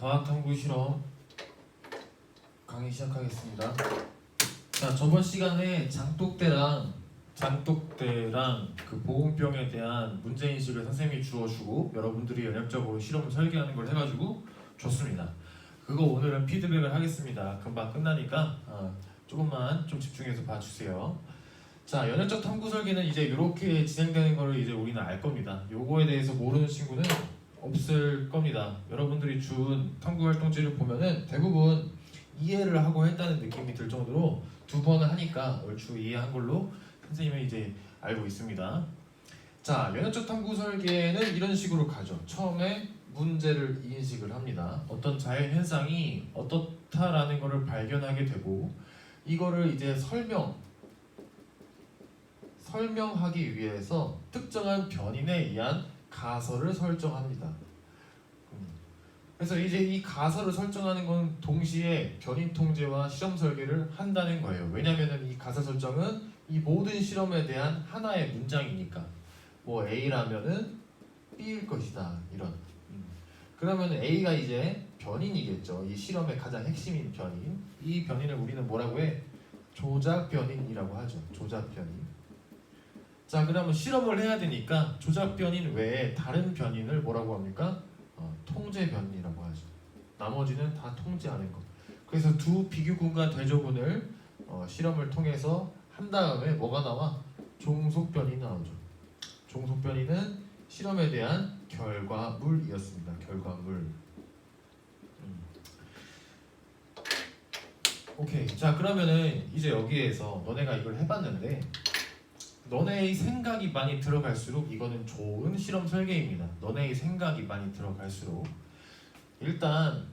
과학탐구 실험 강의 시작하겠습니다. 자, 저번 시간에 장독대랑 장독대랑 그 보온병에 대한 문제 인식을 선생님이 주어주고 여러분들이 연역적으로 실험을 설계하는 걸 해가지고 줬습니다. 그거 오늘은 피드백을 하겠습니다. 금방 끝나니까 어, 조금만 좀 집중해서 봐주세요. 자, 연역적 탐구 설계는 이제 이렇게 진행되는 거를 이제 우리는 알 겁니다. 요거에 대해서 모르는 친구는 없을 겁니다. 여러분들이 준 탐구 활동지를 보면은 대부분 이해를 하고 했다는 느낌이 들 정도로 두 번을 하니까 얼추 이해한 걸로 선생님은 이제 알고 있습니다. 자, 연역적 탐구 설계는 이런 식으로 가죠. 처음에 문제를 인식을 합니다. 어떤 자연 현상이 어떻다라는 것을 발견하게 되고 이거를 이제 설명 설명하기 위해서 특정한 변인에 의한 가설을 설정합니다. 음. 그래서 이제 이 가설을 설정하는 건 동시에 변인 통제와 실험 설계를 한다는 거예요. 왜냐하면 이 가설 설정은 이 모든 실험에 대한 하나의 문장이니까 뭐 A라면은 B일 것이다 이런. 음. 그러면 A가 이제 변인이겠죠. 이 실험의 가장 핵심인 변인. 이 변인을 우리는 뭐라고 해? 조작 변인이라고 하죠. 조작 변인. 자, 그러면 실험을 해야 되니까 조작 변인 외에 다른 변인을 뭐라고 합니까? 어, 통제 변이라고 하죠. 나머지는 다 통제하는 것. 그래서 두 비교 공간 대조군을 어, 실험을 통해서 한 다음에 뭐가 나와? 종속 변이 나오죠. 종속 변이는 실험에 대한 결과물이었습니다. 결과물. 음. 오케이. 자 그러면은 이제 여기에서 너네가 이걸 해봤는데 너네의 생각이 많이 들어갈수록 이거는 좋은 실험 설계입니다. 너네의 생각이 많이 들어갈수록 일단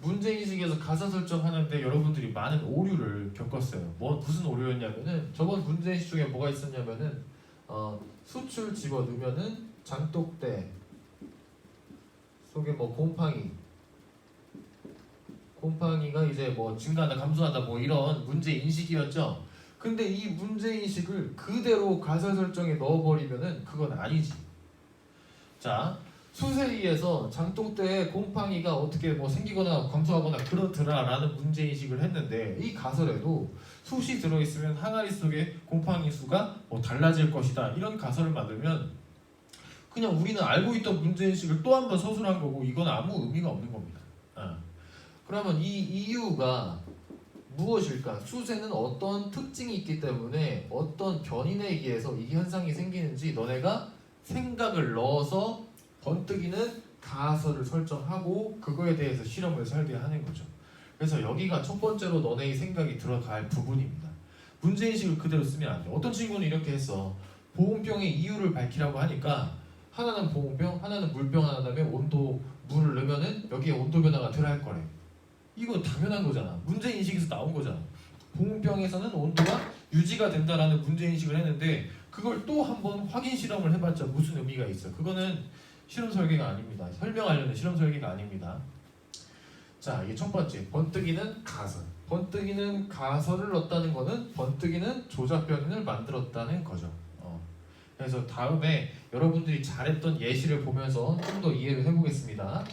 문제 인식에서 가사 설정하는데 여러분들이 많은 오류를 겪었어요. 뭐 무슨 오류였냐면은 저번 문제 인식 중에 뭐가 있었냐면은 어, 수출 집어 넣으면은 장독대 속에 뭐 곰팡이 곰팡이가 이제 뭐 증가한다 감소한다 뭐 이런 문제 인식이었죠. 근데 이 문제 인식을 그대로 가설 설정에 넣어버리면은 그건 아니지. 자, 수세에 의해서 장독대에 곰팡이가 어떻게 뭐 생기거나 감소하거나 그렇더라라는 문제 인식을 했는데 이 가설에도 숯이 들어있으면 항아리 속에 곰팡이 수가 뭐 달라질 것이다 이런 가설을 만들면 그냥 우리는 알고 있던 문제 인식을 또 한 번 서술한 거고 이건 아무 의미가 없는 겁니다. 어. 그러면 이 이유가 무엇일까? 수세는 어떤 특징이 있기 때문에 어떤 변인에 의해서 이 현상이 생기는지 너네가 생각을 넣어서 번뜩이는 가설을 설정하고 그거에 대해서 실험을 설계하는 거죠. 그래서 여기가 첫 번째로 너네의 생각이 들어갈 부분입니다. 문제인식을 그대로 쓰면 안 돼. 어떤 친구는 이렇게 했어. 보온병의 이유를 밝히라고 하니까 하나는 보온병, 하나는 물병 하나 다음에 온도 물을 넣으면은 여기에 온도 변화가 들어갈 거래. 이거 당연한 거잖아. 문제 인식에서 나온 거잖아. 보온병에서는 온도가 유지가 된다라는 문제 인식을 했는데 그걸 또 한번 확인 실험을 해봤자 무슨 의미가 있어? 그거는 실험 설계가 아닙니다. 설명하려는 실험 설계가 아닙니다. 자, 이게 첫 번째 번뜩이는 가설. 번뜩이는 가설을 넣었다는 거는 번뜩이는 조작 변인을 만들었다는 거죠. 어. 그래서 다음에 여러분들이 잘했던 예시를 보면서 좀 더 이해를 해보겠습니다.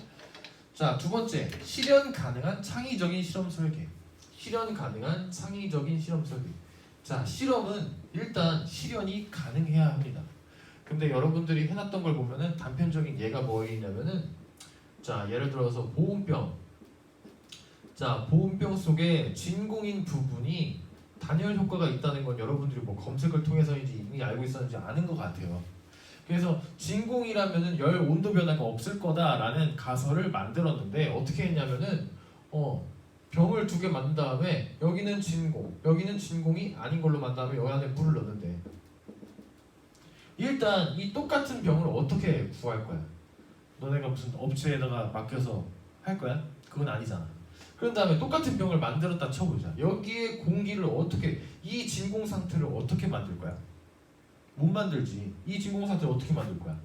자, 두 번째, 실현 가능한 창의적인 실험 설계. 실현 가능한 창의적인 실험 설계. 자, 실험은 일단 실현이 가능해야 합니다. 근데 여러분들이 해놨던 걸 보면은 단편적인 예가 뭐있냐면은 자, 예를 들어서 보온병. 자, 보온병 속에 진공인 부분이 단열 효과가 있다는 건 여러분들이 뭐 검색을 통해서인지 이미 알고 있었는지 아는 것 같아요. 그래서 진공이라면은 열 온도 변화가 없을 거다라는 가설을 만들었는데 어떻게 했냐면은 어 병을 두 개 만든 다음에 여기는 진공, 여기는 진공이 아닌 걸로 만든 다음에 여기 안에 물을 넣는데 일단 이 똑같은 병을 어떻게 구할 거야? 너네가 무슨 업체에다가 맡겨서 할 거야? 그건 아니잖아. 그런 다음에 똑같은 병을 만들었다 쳐보자. 여기에 공기를 어떻게 이 진공 상태를 어떻게 만들 거야? 못 만들지. 이 진공 상태를 어떻게 만들 거야?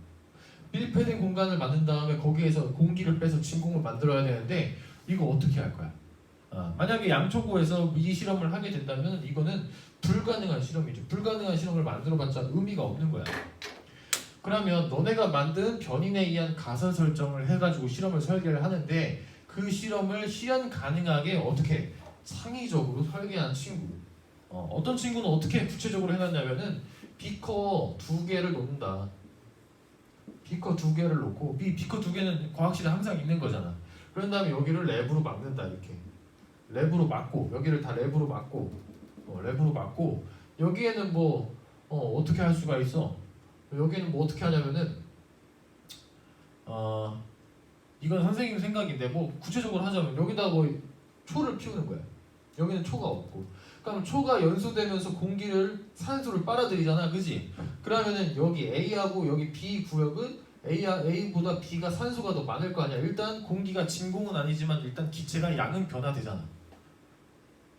밀폐된 공간을 만든 다음에 거기에서 공기를 빼서 진공을 만들어야 되는데 이거 어떻게 할 거야? 아, 만약에 양초구에서 이 실험을 하게 된다면 이거는 불가능한 실험이죠. 불가능한 실험을 만들어봤자 의미가 없는 거야. 그러면 너네가 만든 변인에 의한 가설 설정을 해가지고 실험을 설계를 하는데 그그 실험을 실현 가능하게 어떻게 창의적으로 설계한 친구. 어, 어떤 친구는 어떻게 구체적으로 해놨냐면은 비커 두 개를 놓는다. 비커 두 개를 놓고 이 비커 두 개는 과학실에 항상 있는 거잖아. 그런 다음에 여기를 랩으로 막는다 이렇게. 랩으로 막고 여기를 다 랩으로 막고 어, 랩으로 막고 여기에는 뭐 어, 어떻게 할 수가 있어? 여기는 뭐 어떻게 하냐면은 어 이건 선생님 생각인데 뭐 구체적으로 하자면 여기다 뭐 초를 피우는 거야. 여기는 초가 없고. 그럼 초가 연소되면서 공기를 산소를 빨아들이잖아, 그지? 그러면은 여기 A하고 여기 B 구역은 A야 A보다 B가 산소가 더 많을 거 아니야. 일단 공기가 진공은 아니지만 일단 기체가 양은 변화되잖아.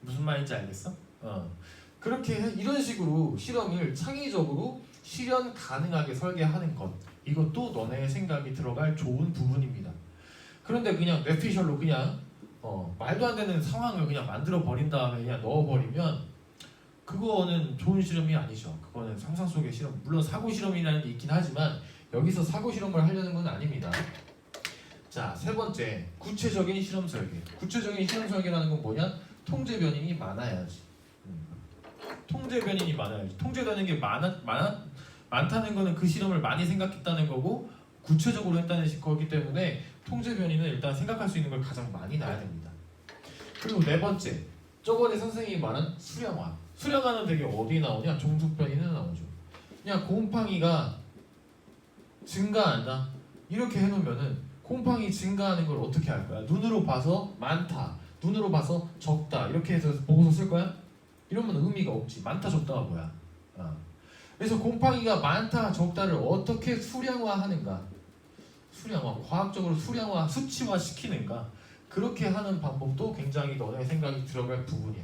무슨 말인지 알겠어? 어. 그렇게 해- 이런 식으로 실험을 창의적으로 실현 가능하게 설계하는 것 이것도 너네의 생각이 들어갈 좋은 부분입니다. 그런데 그냥 뇌피셜로 그냥 어, 말도 안 되는 상황을 그냥 만들어 버린 다음에 그냥 넣어 버리면 그거는 좋은 실험이 아니죠. 그거는 상상 속의 실험. 물론 사고 실험이라는 게 있긴 하지만 여기서 사고 실험을 하려는 건 아닙니다. 자, 세 번째 구체적인 실험 설계. 구체적인 실험 설계라는 건 뭐냐? 통제 변인이 많아야지. 음. 통제 변인이 많아야지. 통제되는 게 많아, 많아, 많다는 거는 그 실험을 많이 생각했다는 거고 구체적으로 했다는 거기 때문에 통제 변인은 일단 생각할 수 있는 걸 가장 많이 놔야 됩니다. 그리고 네 번째, 저번에 선생님이 말한 수량화. 수량화는 되게 어디 나오냐? 종속 변인은 나오죠. 그냥 곰팡이가 증가한다. 이렇게 해놓으면은 곰팡이 증가하는 걸 어떻게 할 거야? 눈으로 봐서 많다. 눈으로 봐서 적다. 이렇게 해서 보고서 쓸 거야? 이러면 의미가 없지. 많다 적다가 뭐야? 어. 그래서 곰팡이가 많다 적다를 어떻게 수량화하는가? 수량화, 과학적으로 수량화, 수치화 시키는가? 그렇게 하는 방법도 굉장히 너네 생각이 들어갈 부분이야.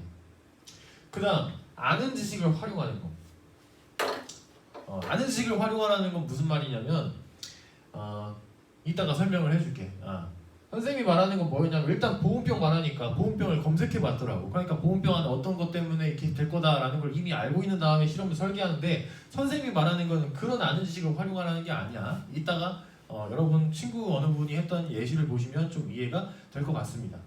그다음 아는 지식을 활용하는 거. 어, 아는 지식을 활용하라는 건 무슨 말이냐면 어, 이따가 설명을 해줄게. 아, 선생님이 말하는 건 뭐였냐면 일단 보온병 말하니까 보온병을 검색해 봤더라고. 그러니까 보온병 안에 어떤 것 때문에 이렇게 될 거다라는 걸 이미 알고 있는 다음에 실험을 설계하는데 선생님이 말하는 거는 그런 아는 지식을 활용하라는 게 아니야. 이따가 어, 여러분 친구 어느 분이 했던 예시를 보시면 좀 이해가 될 것 같습니다.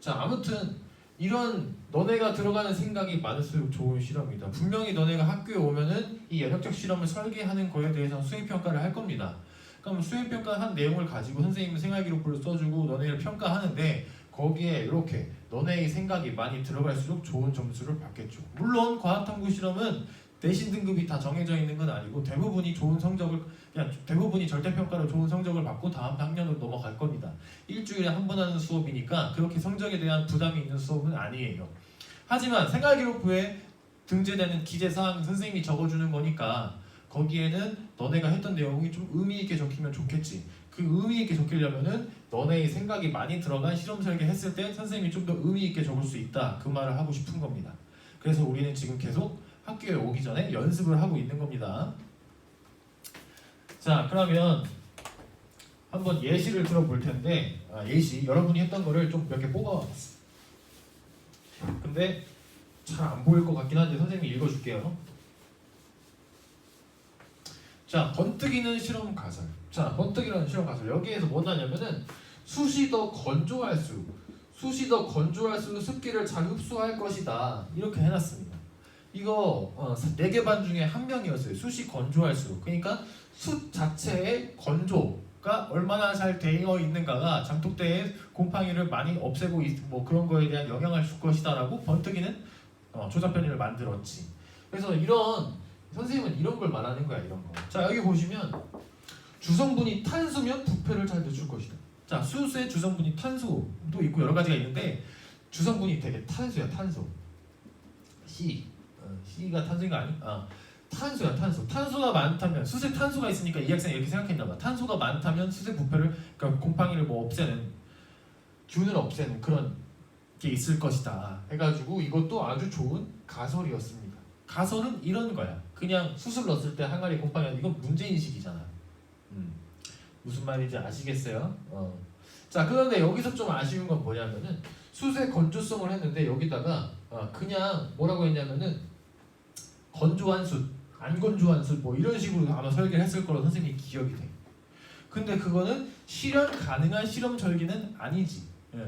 자 아무튼 이런 너네가 들어가는 생각이 많을수록 좋은 실험이다. 분명히 너네가 학교에 오면은 이 연역적 실험을 설계하는 거에 대해서 수행 평가를 할 겁니다. 그럼 수행 평가한 내용을 가지고 선생님은 생활 기록부를 써주고 너네를 평가하는데 거기에 이렇게 너네의 생각이 많이 들어갈수록 좋은 점수를 받겠죠. 물론 과학탐구 실험은 내신 등급이 다 정해져 있는 건 아니고 대부분이 좋은 성적을 그냥 대부분이 절대 평가로 좋은 성적을 받고 다음 학년으로 넘어갈 겁니다. 일주일에 한 번 하는 수업이니까 그렇게 성적에 대한 부담이 있는 수업은 아니에요. 하지만 생활기록부에 등재되는 기재 사항 선생님이 적어주는 거니까 거기에는 너네가 했던 내용이 좀 의미 있게 적히면 좋겠지. 그 의미 있게 적히려면은 너네의 생각이 많이 들어간 실험 설계 했을 때 선생님이 좀 더 의미 있게 적을 수 있다. 그 말을 하고 싶은 겁니다. 그래서 우리는 지금 계속 학교에 오기 전에 연습을 하고 있는 겁니다. 자, 그러면 한번 예시를 들어볼 텐데 아, 예시 여러분이 했던 거를 좀 몇 개 뽑아왔어. 근데 잘 안 보일 것 같긴 한데 선생님이 읽어줄게요. 자, 번뜩이는 실험 가설. 자, 번뜩이는 실험 가설. 여기에서 뭐 나냐면은 숯이 더 건조할수록 숯이 더 건조할수록 습기를 잘 흡수할 것이다. 이렇게 해놨습니다. 이거 어, 네개 반 중에 한 명이었어요. 숯이 건조할수록. 그러니까 숯 자체의 건조가 얼마나 잘 되어 있는가가 장독대의 곰팡이를 많이 없애고 있, 뭐 그런 거에 대한 영향을 줄 것이다라고 번뜩이는 어, 조작 변이를 만들었지. 그래서 이런 선생님은 이런 걸 말하는 거야 이런 거. 자 여기 보시면 주성분이 탄소면 부패를 잘 내줄 것이다. 자 수소의 주성분이 탄소도 있고 여러 가지가 있는데 주성분이 되게 탄소야 탄소. C 어, C가 탄소인가 아니? 아 탄소야 탄소. 탄소가 많다면 수세 탄소가 있으니까 이 학생 이렇게 생각했나봐. 탄소가 많다면 수세 부패를 그러니까 곰팡이를 뭐 없애는 균을 없애는 그런 게 있을 것이다. 해가지고 이것도 아주 좋은 가설이었습니다. 가설은 이런 거야. 그냥 수술 넣었을 때 항아리 곰팡이 이건 문제 인식이잖아. 음. 무슨 말인지 아시겠어요? 어. 자 그런데 여기서 좀 아쉬운 건 뭐냐면은 수세 건조성을 했는데 여기다가 어, 그냥 뭐라고 했냐면은 건조한 숯, 안 건조한 숯 뭐 이런 식으로 아마 설계를 했을 거로 선생님이 기억이 돼. 근데 그거는 실현 가능한 실험 절기는 아니지. 예.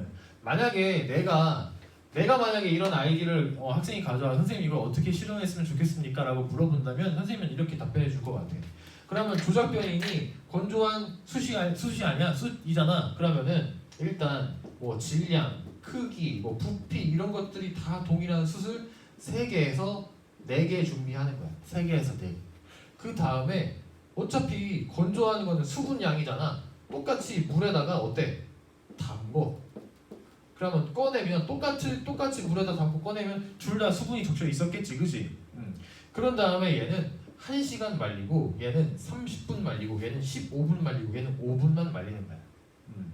만약에 내가 내가 만약에 이런 아이디를 어, 학생이 가져와 선생님 이걸 어떻게 실험했으면 좋겠습니까? 라고 물어본다면 선생님은 이렇게 답변해 줄 것 같아. 그러면 조작 변인이 건조한 아니, 숯이 아니야 숯이잖아. 그러면은 일단 뭐 질량, 크기, 뭐 부피 이런 것들이 다 동일한 숯을 세 개에서 네 개 준비하는 거야. 세 개에서 네 개. 그 다음에 어차피 건조하는 거는 수분 양이잖아. 똑같이 물에다가 어때? 담궈. 그러면 꺼내면 똑같이 똑같이 물에다 담고 꺼내면 둘 다 수분이 적셔 있었겠지, 그지? 음. 그런 다음에 얘는 1시간 말리고 얘는 30분 말리고 얘는 15분 말리고 얘는 5분만 말리는 거야. 음.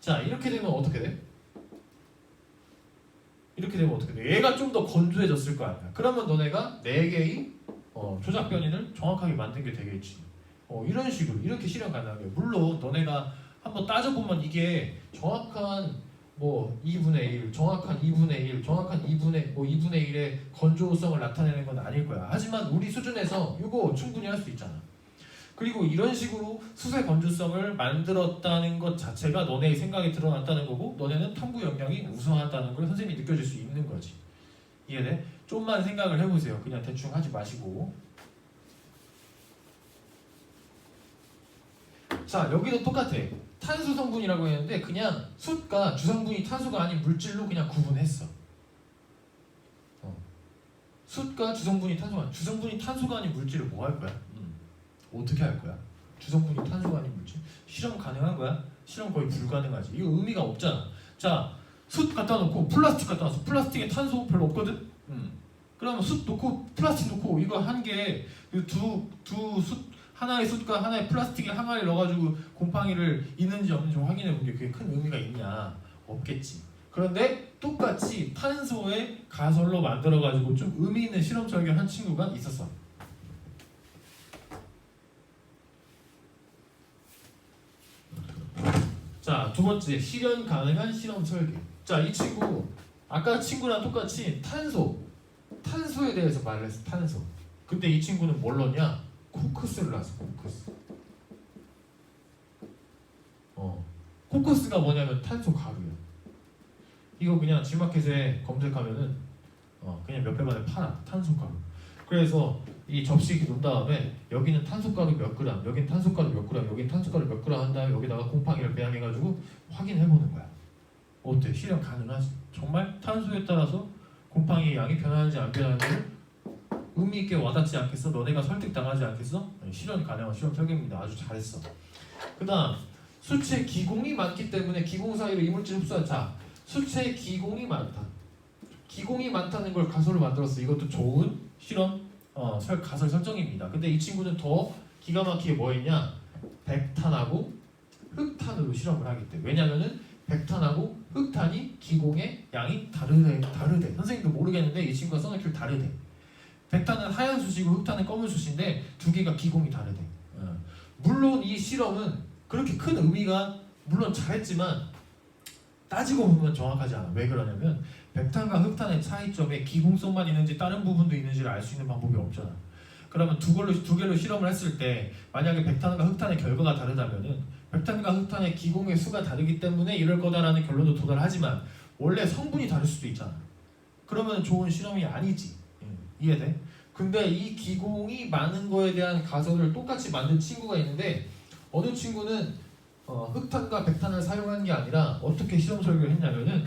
자 이렇게 되면 어떻게 돼? 이렇게 되면 어떻게 돼? 얘가 좀 더 건조해졌을 거 아니야. 그러면 너네가 네 개의 어, 조작 변인을 정확하게 만든 게 되겠지. 어, 이런 식으로 이렇게 실현 가능하게. 물론 너네가 한번 따져보면 이게 정확한 뭐 2분의 1, 정확한 2분의 1, 정확한 2분의 뭐 2분의 1의 건조성을 나타내는 건 아닐 거야. 하지만 우리 수준에서 이거 충분히 할 수 있잖아. 그리고 이런 식으로 수세 건조성을 만들었다는 것 자체가 너네의 생각이 드러났다는 거고 너네는 탐구 역량이 우수하다는 걸 선생님이 느껴질 수 있는 거지. 이해돼? 좀만 생각을 해보세요. 그냥 대충 하지 마시고. 자 여기도 똑같아. 탄수 성분이라고 했는데 그냥 숯과 주성분이 탄수가 아닌 물질로 그냥 구분했어. 어. 숯과 주성분이 아닌 주성분이 탄수가 아닌 물질을 뭐 할 거야? 음. 어떻게 할 거야? 주성분이 탄수가 아닌 물질? 실험 가능한 거야? 실험 거의 불가능하지. 이거 의미가 없잖아. 자, 숯 갖다 놓고 플라스틱 갖다 놨어. 플라스틱에 탄소 별로 없거든. 음. 그러면 숯 놓고 플라스틱 놓고 이거 한개그 두두숯 하나의 숯과 하나의 플라스틱에 항아리 넣어가지고 곰팡이를 있는지 없는지 확인해 본 게 그게 큰 의미가 있냐? 없겠지. 그런데 똑같이 탄소의 가설로 만들어가지고 좀 의미 있는 실험 설계한 친구가 있었어. 자, 두 번째 실현 가능한 실험 설계. 자, 이 친구 아까 친구랑 똑같이 탄소, 탄소에 대해서 말을 했어. 탄소. 근데 이 친구는 뭘 넣냐? 코크스를 넣었어. 코크스. 어, 코크스가 뭐냐면 탄소 가루야. 이거 그냥 G마켓에 검색하면은 어, 그냥 몇 배만에 팔아. 탄소 가루. 그래서 이 접시 이렇게 놓은 다음에 여기는 탄소가루 몇 그램, 여기는 탄소가루 몇 그램, 여기는 탄소가루 몇 그램 한 다음에 여기다가 곰팡이를 배양해가지고 확인해 보는 거야. 어때? 실현 가능하지? 정말 탄소에 따라서 곰팡이 양이 변하는지 안 변하는지를 의미 있게 와닿지 않겠어? 너네가 설득당하지 않겠어? 네, 실현 가능한 실험 설계입니다. 아주 잘했어. 그다음 수체 기공이 많기 때문에 기공 사이로 이물질 흡수한 자 수체 기공이 많다. 기공이 많다는 걸 가설로 만들었어. 이것도 좋은 실험 어, 설, 가설 설정입니다. 근데 이 친구는 더 기가 막히게 뭐 했냐? 백탄하고 흑탄으로 실험을 하기 때문에 왜냐면은 백탄하고 흑탄이 기공의 양이 다르대 다르대 선생님도 모르겠는데 이 친구가 써놓길 다르대 백탄은 하얀 숯이고 흑탄은 검은 숯인데 두 개가 기공이 다르대 어. 물론 이 실험은 그렇게 큰 의미가 물론 잘했지만 따지고 보면 정확하지 않아 왜 그러냐면 백탄과 흑탄의 차이점에 기공성만 있는지 다른 부분도 있는지를 알 수 있는 방법이 없잖아 그러면 두 걸로 두 개로 실험을 했을 때 만약에 백탄과 흑탄의 결과가 다르다면은 백탄과 흑탄의 기공의 수가 다르기 때문에 이럴 거다라는 결론도 도달하지만 원래 성분이 다를 수도 있잖아. 그러면 좋은 실험이 아니지. 음, 이해돼? 근데 이 기공이 많은 거에 대한 가설을 똑같이 만든 친구가 있는데 어느 친구는 어, 흑탄과 백탄을 사용한 게 아니라 어떻게 실험 설계를 했냐면은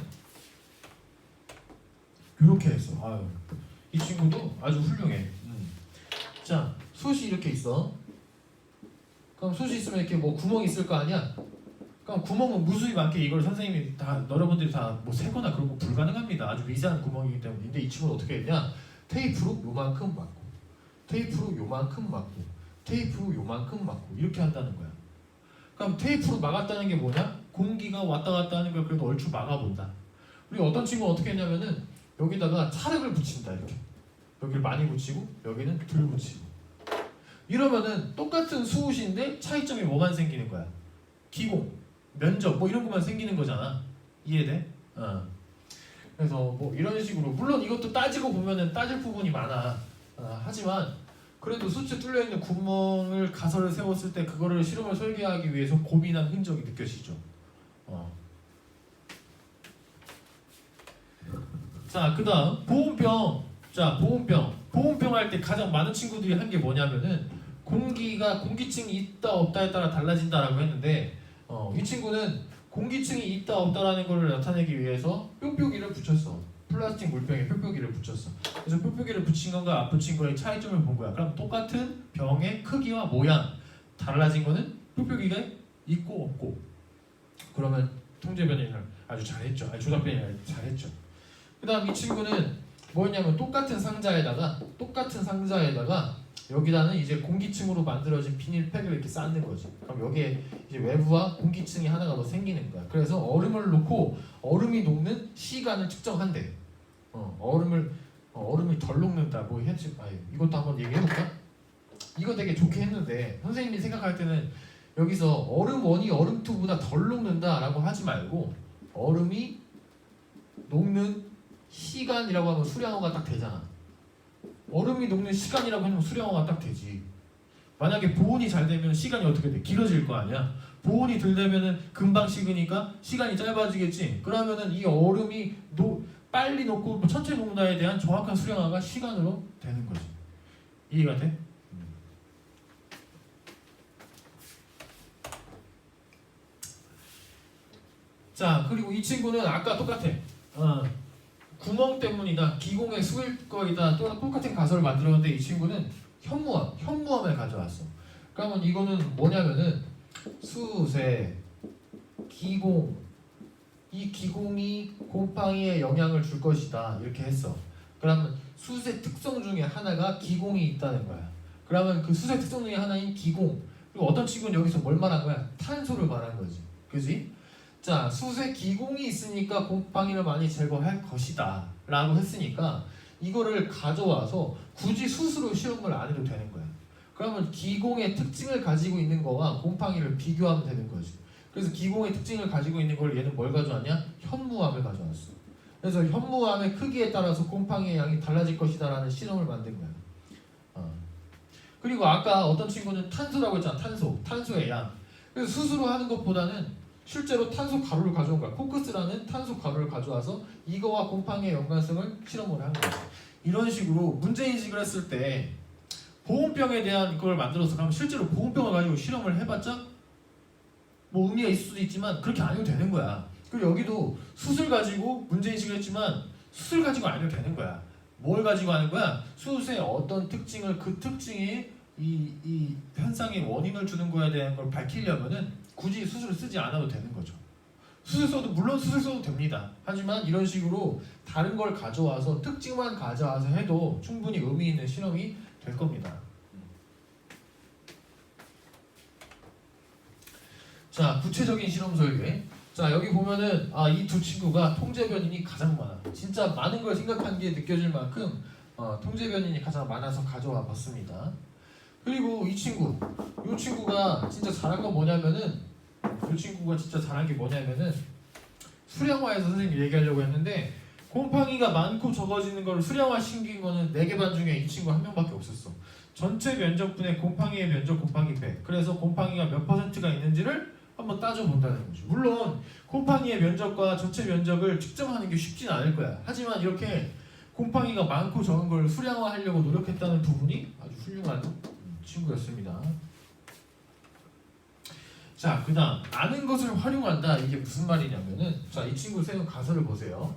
이렇게 했어. 아유, 이 친구도 아주 훌륭해. 음. 자, 숯이 이렇게 있어. 그럼 숯이 있으면 이렇게 뭐 구멍이 있을 거 아니야? 그럼 구멍은 무수히 많게 이걸 선생님이 다 여러분들이 다 뭐 세거나 그런 거 불가능합니다. 아주 미세한 구멍이기 때문에. 근데 이 친구는 어떻게 했냐? 테이프로 요만큼 막고, 테이프로 요만큼 막고, 테이프로 요만큼 막고 이렇게 한다는 거야. 그럼 테이프로 막았다는 게 뭐냐? 공기가 왔다 갔다 하는 걸 그래도 얼추 막아본다. 우리 어떤 친구는 어떻게 했냐면은 여기다가 찰흙을 붙인다 이렇게. 여기를 많이 붙이고 여기는 덜 붙이고. 이러면은 똑같은 수옷인데 차이점이 뭐만 생기는 거야? 기공, 면적 뭐 이런 것만 생기는 거잖아. 이해돼? 어. 그래서 뭐 이런 식으로 물론 이것도 따지고 보면은 따질 부분이 많아. 어, 하지만 그래도 수치 뚫려 있는 구멍을 가설을 세웠을 때 그거를 실험을 설계하기 위해서 고민한 흔적이 느껴지죠. 어. 자, 그다음 보온병. 자, 보온병. 보온병 할 때 가장 많은 친구들이 한 게 뭐냐면은 공기가 공기층이 있다 없다에 따라 달라진다라고 했는데 어, 이 친구는 공기층이 있다 없다라는 걸 나타내기 위해서 뾱뾱이를 붙였어. 플라스틱 물병에 뾱뾱이를 붙였어. 그래서 뾱뾱이를 붙인 건가 안 붙인 거의 차이점을 본 거야. 그럼 똑같은 병의 크기와 모양 달라진 거는 뾱뾱이가 있고 없고. 그러면 통제 변이를 아주 잘했죠. 조작 변이를 잘했죠. 그다음 이 친구는 뭐였냐면 똑같은 상자에다가 똑같은 상자에다가 여기다는 이제 공기층으로 만들어진 비닐팩을 이렇게 쌓는 거지. 그럼 여기에 이제 외부와 공기층이 하나가 더 생기는 거야. 그래서 얼음을 놓고 얼음이 녹는 시간을 측정한대. 어, 얼음을 어, 얼음이 덜 녹는다. 뭐 했지? 아 이것도 한번 얘기해 볼까? 이거 되게 좋게 했는데 선생님이 생각할 때는 여기서 얼음 원이 얼음 투보다 덜 녹는다라고 하지 말고 얼음이 녹는 시간이라고 하면 수량어가 딱 되잖아. 얼음이 녹는 시간이라고 하면 수량어가 딱 되지. 만약에 보온이 잘 되면 시간이 어떻게 돼? 길어질 거 아니야. 보온이 덜 되면은 금방 식으니까 시간이 짧아지겠지. 그러면은 이 얼음이 녹 빨리 녹고 뭐 천천히 녹는다에 대한 정확한 수량화가 시간으로 되는 거지. 이해가 돼? 자 그리고 이 친구는 아까 똑같아. 어, 구멍 때문이다. 기공의 수일 거이다. 또 똑같은 가설을 만들었는데 이 친구는 현무암, 현무암을 가져왔어. 그러면 이거는 뭐냐면은 수세, 기공, 이 기공이 곰팡이에 영향을 줄 것이다. 이렇게 했어. 그러면 수세 특성 중에 하나가 기공이 있다는 거야. 그러면 그 수세 특성 중에 하나인 기공. 그리고 어떤 친구는 여기서 뭘 말한 거야? 탄소를 말한 거지. 그지? 자, 수세 기공이 있으니까 곰팡이를 많이 제거할 것이다. 라고 했으니까 이거를 가져와서 굳이 수수로 시험을 안 해도 되는 거야. 그러면 기공의 특징을 가지고 있는 거와 곰팡이를 비교하면 되는 거지. 그래서 기공의 특징을 가지고 있는 걸 얘는 뭘 가져왔냐? 현무암을 가져왔어. 그래서 현무암의 크기에 따라서 곰팡이의 양이 달라질 것이다라는 실험을 만든 거야. 어. 그리고 아까 어떤 친구는 탄소라고 했잖아. 탄소. 탄소의 양. 그래서 수수로 하는 것보다는 실제로 탄소 가루를 가져온 거야. 코크스라는 탄소 가루를 가져와서 이거와 곰팡이의 연관성을 실험을 한 거야. 이런 식으로 문제 인식을 했을 때 보온병에 대한 걸 만들어서 그럼 실제로 보온병을 가지고 실험을 해봤자 뭐 의미가 있을 수도 있지만 그렇게 안 해도 되는 거야. 그리고 여기도 수술 가지고 문제 인식을 했지만 수술 가지고 안 해도 되는 거야. 뭘 가지고 하는 거야? 수술의 어떤 특징을 그 특징이 이, 이 현상의 원인을 주는 거에 대한 걸 밝히려면은 굳이 수술을 쓰지 않아도 되는 거죠. 수술 써도 물론 수술 써도 됩니다. 하지만 이런 식으로 다른 걸 가져와서 특징만 가져와서 해도 충분히 의미 있는 실험이 될 겁니다. 자, 구체적인 실험 설계. 자, 여기 보면은 아, 이 두 친구가 통제 변인이 가장 많아. 진짜 많은 걸 생각한 게 느껴질 만큼 어, 통제 변인이 가장 많아서 가져와 봤습니다. 그리고 이 친구, 이 친구가 진짜 잘한 건 뭐냐면은 이 친구가 진짜 잘한 게 뭐냐면은 수량화해서 선생님 얘기하려고 했는데 곰팡이가 많고 적어지는 걸 수량화 시킨 거는 네개반 중에 이 친구 한 명밖에 없었어. 전체 면적분의 곰팡이의 면적 곱하기 100. 그래서 곰팡이가 몇 퍼센트가 있는지를 한번 따져본다는 거죠. 물론 곰팡이의 면적과 전체 면적을 측정하는 게 쉽진 않을 거야. 하지만 이렇게 곰팡이가 많고 적은 걸 수량화하려고 노력했다는 부분이 아주 훌륭한 친구였습니다. 자, 그 다음 아는 것을 활용한다. 이게 무슨 말이냐면은 자, 이 친구 세운 가설을 보세요.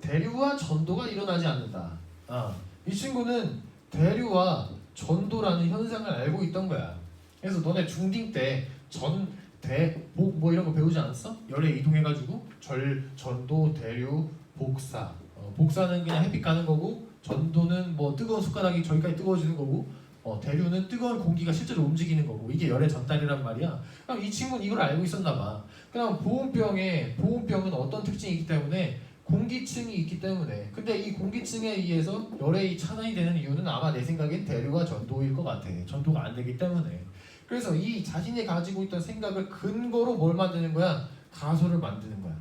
대류와 전도가 일어나지 않는다. 아, 이 친구는 대류와 전도라는 현상을 알고 있던 거야. 그래서 너네 중딩 때 전, 대, 복 뭐 이런 거 배우지 않았어? 열에 이동해가지고 절, 전도, 대류, 복사. 어, 복사는 그냥 햇빛 가는 거고 전도는 뭐 뜨거운 숟가락이 저기까지 뜨거워지는 거고 어, 대류는 뜨거운 공기가 실제로 움직이는 거고 이게 열의 전달이란 말이야. 그럼 이 친구는 이걸 알고 있었나 봐. 그럼 보온병에 보온병은 어떤 특징이 있기 때문에 공기층이 있기 때문에 근데 이 공기층에 의해서 열의 차단이 되는 이유는 아마 내 생각엔 대류와 전도일 것 같아. 전도가 안 되기 때문에. 그래서 이 자신이 가지고 있던 생각을 근거로 뭘 만드는 거야? 가설을 만드는 거야.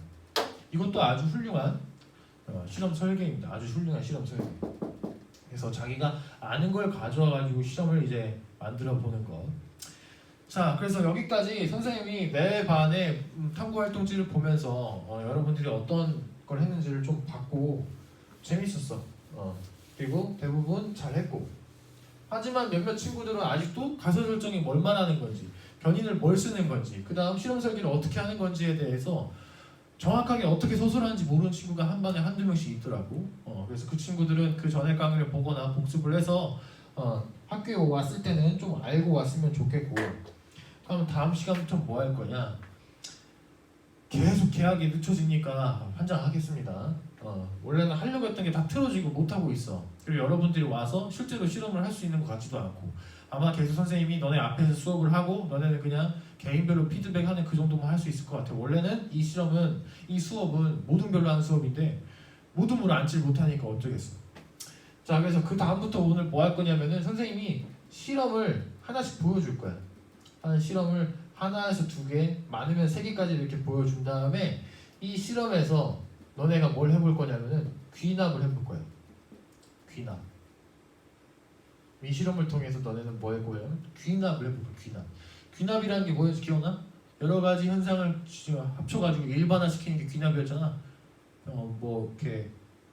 이것도 아주 훌륭한 어, 실험 설계입니다. 아주 훌륭한 실험 설계. 그래서 자기가 아는 걸 가져와 가지고 시험을 이제 만들어 보는 것. 자, 그래서 여기까지 선생님이 매 반의 음, 탐구 활동지를 보면서 어, 여러분들이 어떤 걸 했는지를 좀 봤고 재밌었어. 어. 그리고 대부분 잘했고. 하지만 몇몇 친구들은 아직도 가설 설정이 뭘 말하는 건지, 변인을 뭘 쓰는 건지, 그 다음 실험 설계를 어떻게 하는 건지에 대해서 정확하게 어떻게 서술하는지 모르는 친구가 한 반에 한두 명씩 있더라고. 어, 그래서 그 친구들은 그 전에 강의를 보거나 복습을 해서 어, 학교에 왔을 때는 좀 알고 왔으면 좋겠고. 그럼 다음 시간부터 뭐 할 거냐? 계속 계약이 늦춰지니까 환장하겠습니다. 어, 원래는 하려고 했던 게 다 틀어지고 못 하고 있어. 그리고 여러분들이 와서 실제로 실험을 할 수 있는 것 같지도 않고 아마 계속 선생님이 너네 앞에서 수업을 하고 너네는 그냥 개인별로 피드백하는 그 정도만 할 수 있을 것 같아. 원래는 이 실험은 이 수업은 모둠별로 하는 수업인데 모둠으로 앉질 못하니까 어쩌겠어. 자 그래서 그 다음부터 오늘 뭐 할 거냐면은 선생님이 실험을 하나씩 보여줄 거야. 하는 실험을 하나에서 두 개, 많으면 세 개까지 이렇게 보여준 다음에 이 실험에서 너네가 뭘 해볼 거냐면은 귀납을 해볼 거야. 귀납. 이 실험을 통해서 너네는 뭐 해보냐면 귀납을 거야. 귀납. 귀납이라는 게 뭐였지 기억나? 여러 가지 현상을 합쳐가지고 일반화시키는 게 귀납이었잖아. 어 뭐 이렇게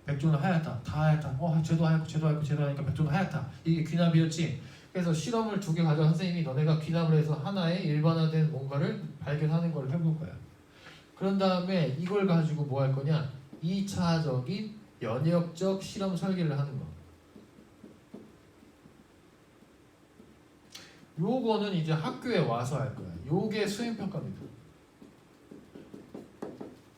백조는 하얗다, 다 하얗다. 어 쟤도 하얗고 쟤도 하얗고 쟤도 하니까 백조는 하얗다. 이게 귀납이었지. 그래서 실험을 두 개 가져 선생님이 너네가 귀납을 해서 하나의 일반화된 뭔가를 발견하는 걸 해볼 거야. 그런 다음에 이걸 가지고 뭐 할 거냐? 2차적인 연역적 실험 설계를 하는 거. 요거는 이제 학교에 와서 할 거야. 요게 수행 평가입니다.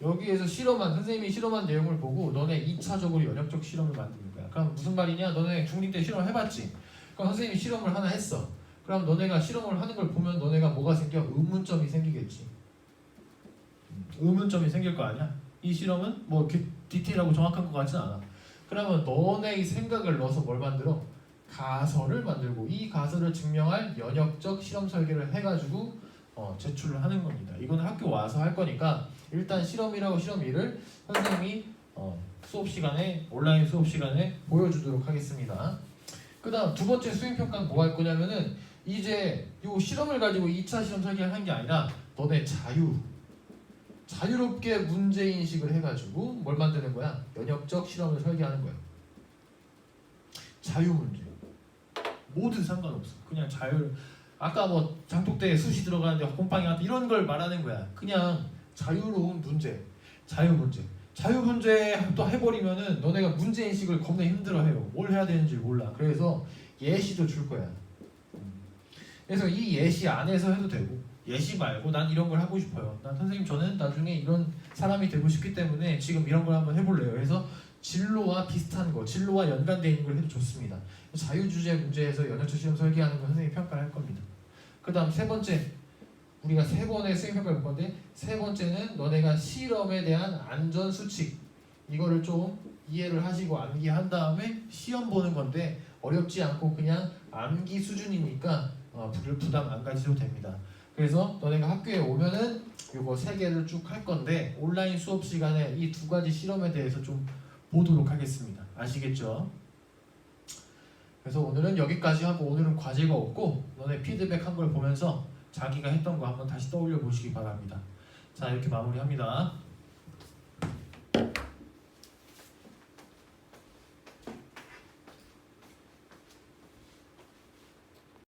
여기에서 실험한 선생님이 실험한 내용을 보고 너네 2차적으로 연역적 실험을 만드는 거야. 그럼 무슨 말이냐? 너네 중2 때 실험을 해봤지. 그럼 선생님이 실험을 하나 했어. 그럼 너네가 실험을 하는 걸 보면 너네가 뭐가 생겨? 의문점이 생기겠지. 음, 의문점이 생길 거 아니야? 이 실험은 뭐 디테일하고 정확한 것 같진 않아. 그러면 너네의 생각을 넣어서 뭘 만들어? 가설을 만들고 이 가설을 증명할 연역적 실험 설계를 해가지고 어, 제출을 하는 겁니다. 이거는 학교 와서 할 거니까 일단 실험이라고 실험 1을 선생님이 어, 수업 시간에 온라인 수업 시간에 보여주도록 하겠습니다. 그다음 두 번째 수행 평가는 뭐할 거냐면은 이제 요 실험을 가지고 2차 실험 설계를 한게 아니라 너네 자유 자유롭게 문제 인식을 해가지고 뭘 만드는 거야? 연역적 실험을 설계하는 거야. 자유 문제. 뭐든 상관없어. 그냥 자유. 아까 뭐 장독대에 숱이 들어가는데 곰팡이 같은 이런 걸 말하는 거야. 그냥 자유로운 문제, 자유 문제. 자유 문제 또 해버리면은 너네가 문제 인식을 겁나 힘들어해요. 뭘 해야 되는지 몰라. 그래서 예시도 줄 거야. 음. 그래서 이 예시 안에서 해도 되고 예시 말고 난 이런 걸 하고 싶어요. 난 선생님 저는 나중에 이런 사람이 되고 싶기 때문에 지금 이런 걸 한번 해볼래요. 그래서 진로와 비슷한 거, 진로와 연관되어 있는 걸 해도 좋습니다. 자유주제 문제에서 연역적 시험 설계하는 거 선생님이 평가를 할 겁니다. 그 다음 세 번째 우리가 세 번의 수행 평가를 볼 건데 세 번째는 너네가 실험에 대한 안전 수칙 이거를 좀 이해를 하시고 암기한 다음에 시험 보는 건데 어렵지 않고 그냥 암기 수준이니까 어, 부- 부담 안 가지셔도 됩니다. 그래서 너네가 학교에 오면은 요거 세 개를 쭉 할 건데 온라인 수업 시간에 이 두 가지 실험에 대해서 좀 보도록 하겠습니다. 아시겠죠? 그래서 오늘은 여기까지 하고 오늘은 과제가 없고 너네 피드백 한 걸 보면서 자기가 했던 거 한번 다시 떠올려 보시기 바랍니다. 자 이렇게 마무리합니다.